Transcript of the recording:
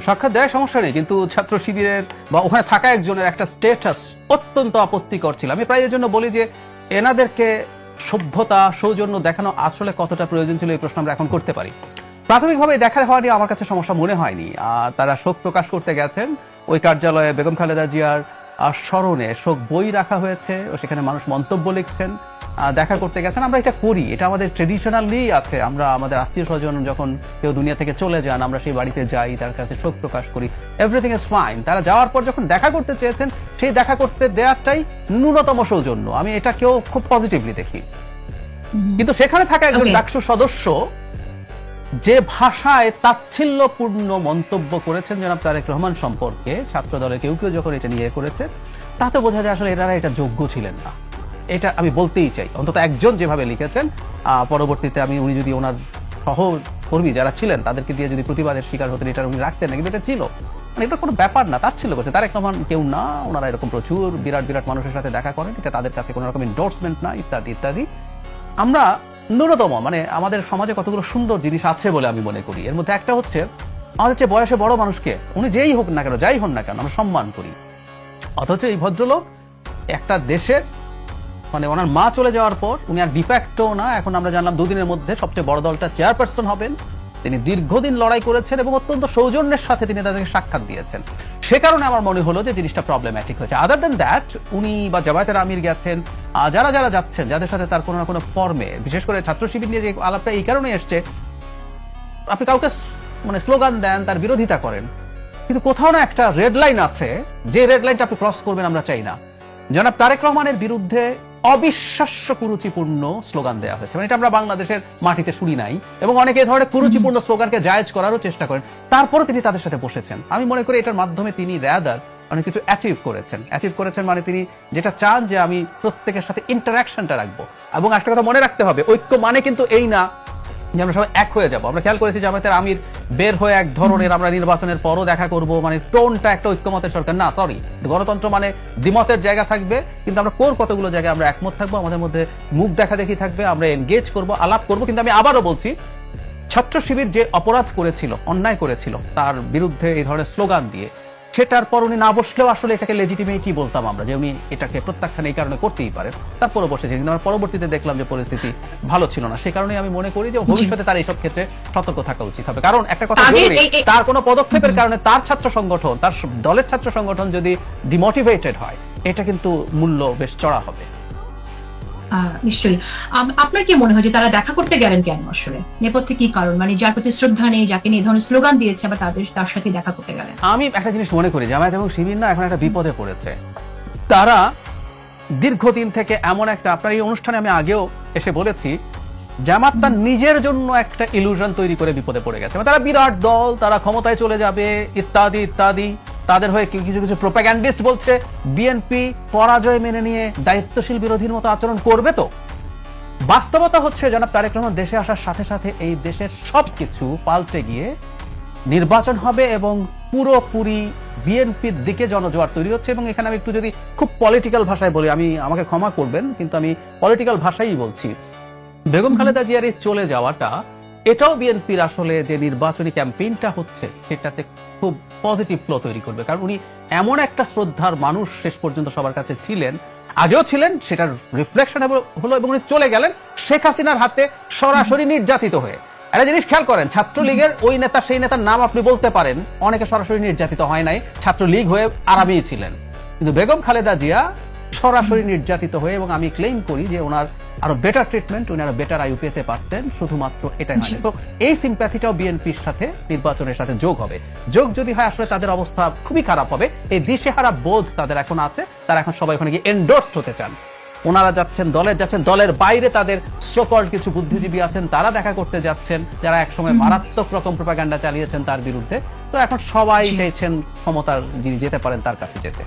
সাক্ষাৎ দেয়, সমস্যা নেই। কিন্তু ছাত্র শিবিরের বা ওখানে থাকা একজনের একটা স্টেটাস অত্যন্ত আপত্তিকর ছিল। আমি প্রায় এর জন্য বলি যে, এনাদেরকে সভ্যতা, সৌজন্য দেখানো আসলে কতটা প্রয়োজন ছিল এই প্রশ্ন আমরা এখন করতে পারি। প্রাথমিকভাবে দেখা হওয়া নিয়ে আমার কাছে সমস্যা মনে হয়নি। আর তারা শোক প্রকাশ করতে গেছেন। ওই কার্যালয়ে বেগম খালেদা জিয়ার স্মরণে শোক বই রাখা হয়েছে। ও সেখানে মানুষ মন্তব্য লিখছেন। দেখা করতে গেছেন আমরা এটা করি। এটা আমাদের ট্রেডিশনালি আছে। আমরা আমাদের আত্মীয় স্বজন যখন কেউ দুনিয়া থেকে চলে যান আমরা সেই বাড়িতে যাই তার কাছে শোক প্রকাশ করি। এভরিথিং ইজ ফাইন তারা যাওয়ার পর যখন দেখা করতে চেয়েছেন সেই দেখা করতে দেওয়াটাই ন্যূনতম সৌজন্য। আমি এটাকেও খুব পজিটিভলি দেখি। কিন্তু সেখানে থাকা একজন ডাকসু সদস্য যে ভাষায় তাচ্ছিল্যপূর্ণ মন্তব্য করেছেন জনাব তারেক রহমান সম্পর্কে ছাত্র দলের কেউ কেউ যখন এটা নিয়ে করেছে তাতে বোঝা যায় আসলে এনারা এটা যোগ্য ছিলেন না। এটা আমি বলতেই চাই। অন্তত একজন যেভাবে লিখেছেন পরবর্তীতে আমি উনি যদি ওনার সহকর্মী যারা ছিলেন, তাদেরকে দিয়ে যদি প্রতিবাদের শিকার হতেন, এটা উনি রাখতেন না কিন্তু এটা ছিল। মানে এটা কোনো ব্যাপার না, তার ছিল করছে তারেক রহমান কেউ না, ওনারা এরকম প্রচুর বিরাট বিরাট মানুষের সাথে দেখা করেন, এটা তাদের কাছে কোনো রকম এন্ডোর্সমেন্ট না, ইত্যাদি ইত্যাদি। আমরা ন্যূনতম মানে আমাদের সমাজে কতগুলো সুন্দর জিনিস আছে বলে আমি মনে করি। এর মধ্যে একটা হচ্ছে, আমাদের চেয়ে বয়সে বড় মানুষকে, উনি যেই হোক না কেন, যাই হন না কেন, আমরা সম্মান করি। অথচ এই ভদ্রলোক একটা দেশের মানে ওনার মা চলে যাওয়ার পর উনি আর ডিফ্যাক্টও না, এখন আমরা জানলাম দুদিনের মধ্যে সবচেয়ে বড় দলটা চেয়ারপারসন হবেন। তিনি দীর্ঘদিন লড়াই করেছেন এবং অত্যন্ত সৌজন্যের সাথে তিনি তাদেরকে সাক্ষাৎ দিয়েছেন। সে কারণে আমার মনে হলো যে জিনিসটা প্রবলেম্যাটিক হয়েছে। আদার দেন দ্যাট উনি বা জামায়াতের আমির গেছেন যারা যারা যাচ্ছেন, যাদের সাথে তার কোনো না কোনো ফর্মে বিশেষ করে ছাত্র শিবির নিয়ে যে আলাপটা এই কারণে এসছে, আপনি কাউকে মানে স্লোগান দেন, তার বিরোধিতা করেন। কিন্তু কোথাও না একটা রেড লাইন আছে, যে রেড লাইনটা আপনি ক্রস করবেন, আমরা চাই না। জনাব তারেক রহমানের বিরুদ্ধে অবিশ্বাস্য কুরুচিপূর্ণ স্লোগান দেওয়া হয়েছে। মানে এটা আমরা বাংলাদেশের মাটিতে শুনি নাই। এবং অনেকে ধরনের কুরুচিপূর্ণ স্লোগানকে জায়েজ করারও চেষ্টা করেন। তারপরে তিনি তাদের সাথে বসেছেন। আমি মনে করি এটার মাধ্যমে তিনি র্যাদার অনেক কিছু অ্যাচিভ করেছেন। অ্যাচিভ করেছেন মানে তিনি যেটা চান যে আমি প্রত্যেকের সাথে ইন্টারাকশনটা রাখব। এবং একটা কথা মনে রাখতে হবে, ঐক্য মানে কিন্তু এই না যে আমরা সবাই এক হয়ে যাব। আমরা খেয়াল করেছি জামায়াতের আমির বের হয়ে এক ধরনের আমরা নির্বাচনের পরও দেখা করব। মানে টোনটা একটা ঐক্যমতের সরকার। না সরি গণতন্ত্র মানে দ্বিমতের জায়গা থাকবে, কিন্তু আমরা কোর কতগুলো জায়গায় আমরা একমত থাকব? আমাদের মধ্যে মুখ দেখা দেখি থাকবে, আমরা এনগেজ করব, আলাপ করব, কিন্তু আমি আবারও বলছি, ছাত্র শিবির যে অপরাধ করেছিল, অন্যায় করেছিল, তার বিরুদ্ধে এই ধরনের স্লোগান দিয়ে সেটার পর উনি না বসলেও আসলে এটাকে লেজিটিমেটই বলতাম আমরা? যে উনি এটাকে প্রত্যাখ্যান এই কারণে করতেই পারেন। তারপরে বসেছেন কিন্তু আমরা পরবর্তীতে দেখলাম যে পরিস্থিতি ভালো ছিল না। সে কারণে আমি মনে করি যে ভবিষ্যতে তার এইসব ক্ষেত্রে সতর্ক থাকা উচিত হবে। কারণ একটা কথা তার কোনো পদক্ষেপের কারণে তার ছাত্র সংগঠন তার দলের ছাত্র সংগঠন যদি ডিমোটিভেটেড হয় এটা কিন্তু মূল্য বেশ চড়া হবে। নিশ্চয়ই। আপনার কি মনে হয় যে তারা দেখা করতে গেলেন কেন আসলে? নেপথ্যে কি কারণ? মানে যার প্রতি শ্রদ্ধা নেই, যাকে নিয়ে ধরনের স্লোগান দিয়েছে, আবার তাদের, তার সাথে দেখা করতে গেলেন। আমি একটা জিনিস মনে করি, জামায়াত এবং শিবির না এখন একটা বিপদে পড়েছে। তারা দীর্ঘদিন থেকে এমন একটা, আপনার এই অনুষ্ঠানে আমি আগেও এসে বলেছি, জামাত তার নিজের জন্য একটা ইলুশন তৈরি করে বিপদে পড়ে গেছে। মানে তারা বিরাট দল, তারা ক্ষমতায় চলে যাবে, ইত্যাদি ইত্যাদি। তাদের হয়ে কিছু কিছু প্রোপাগ্যান্ডিস্ট বলছে বিএনপি পরাজয় মেনে নিয়ে দায়িত্বশীল বিরোধীর মতো আচরণ করবে তো? বাস্তবতা হচ্ছে, জনাব তারেক রহমান, দেশে আসার সাথে সাথে এই দেশের সবকিছু পাল্টে গিয়ে নির্বাচন হবে এবং পুরোপুরি বিএনপির দিকে জনজোয়ার তৈরি হচ্ছে। এবং এখানে আমি একটু যদি খুব পলিটিক্যাল ভাষায় বলি, আমি আমাকে ক্ষমা করবেন, কিন্তু আমি পলিটিক্যাল ভাষাই বলছি। বেগম খালেদা জিয়ার চলে যাওয়াটা এটাও বিএনপির আসলে যে নির্বাচনী ক্যাম্পেইনটা হচ্ছে, সেটাতে খুব পজিটিভ ফ্লো তৈরি করবে। কারণ উনি এমন একটা শ্রদ্ধার মানুষ শেষ পর্যন্ত সবার কাছে ছিলেন, আগেও ছিলেন, সেটার রিফ্লেকশন হলো এবং উনি চলে গেলেন শেখ হাসিনার হাতে সরাসরি নির্যাতিত হয়ে। একটা জিনিস খেয়াল করেন, ছাত্রলীগের ওই নেতা, সেই নেতার নাম আপনি বলতে পারেন, অনেকে সরাসরি নির্যাতিত হয় নাই, ছাত্রলীগ হয়ে আরামেই ছিলেন। কিন্তু বেগম খালেদা জিয়া সরাসরি নির্যাতিত হয়ে এবং আমি ক্লেম করি যে ওনার আরও বেটার ট্রিটমেন্ট উনি আরও বেটার আয়ু পেতে পারতেন শুধুমাত্র এটাই হয় তো এই সিম্প্যাথিটাও বিএনপির সাথে নির্বাচনের সাথে যোগ হবে। যোগ যদি হয় আসলে তাদের অবস্থা খুবই খারাপ হবে। এই দিশেহারা বোধ তাদের এখন আছে তারা এখন সবাই ওখানে গিয়ে এন্ডোর্সড হতে চান। ওনারা যাচ্ছেন দলের যাচ্ছেন দলের বাইরে তাদের সকল কিছু বুদ্ধিজীবী আছেন তারা দেখা করতে যাচ্ছেন যারা একসময় মারাত্মক রকম প্রপাগান্ডা চালিয়েছেন তার বিরুদ্ধে। তো এখন সবাই। চাইছেন ক্ষমতার যিনি যেতে পারেন তার কাছে যেতে।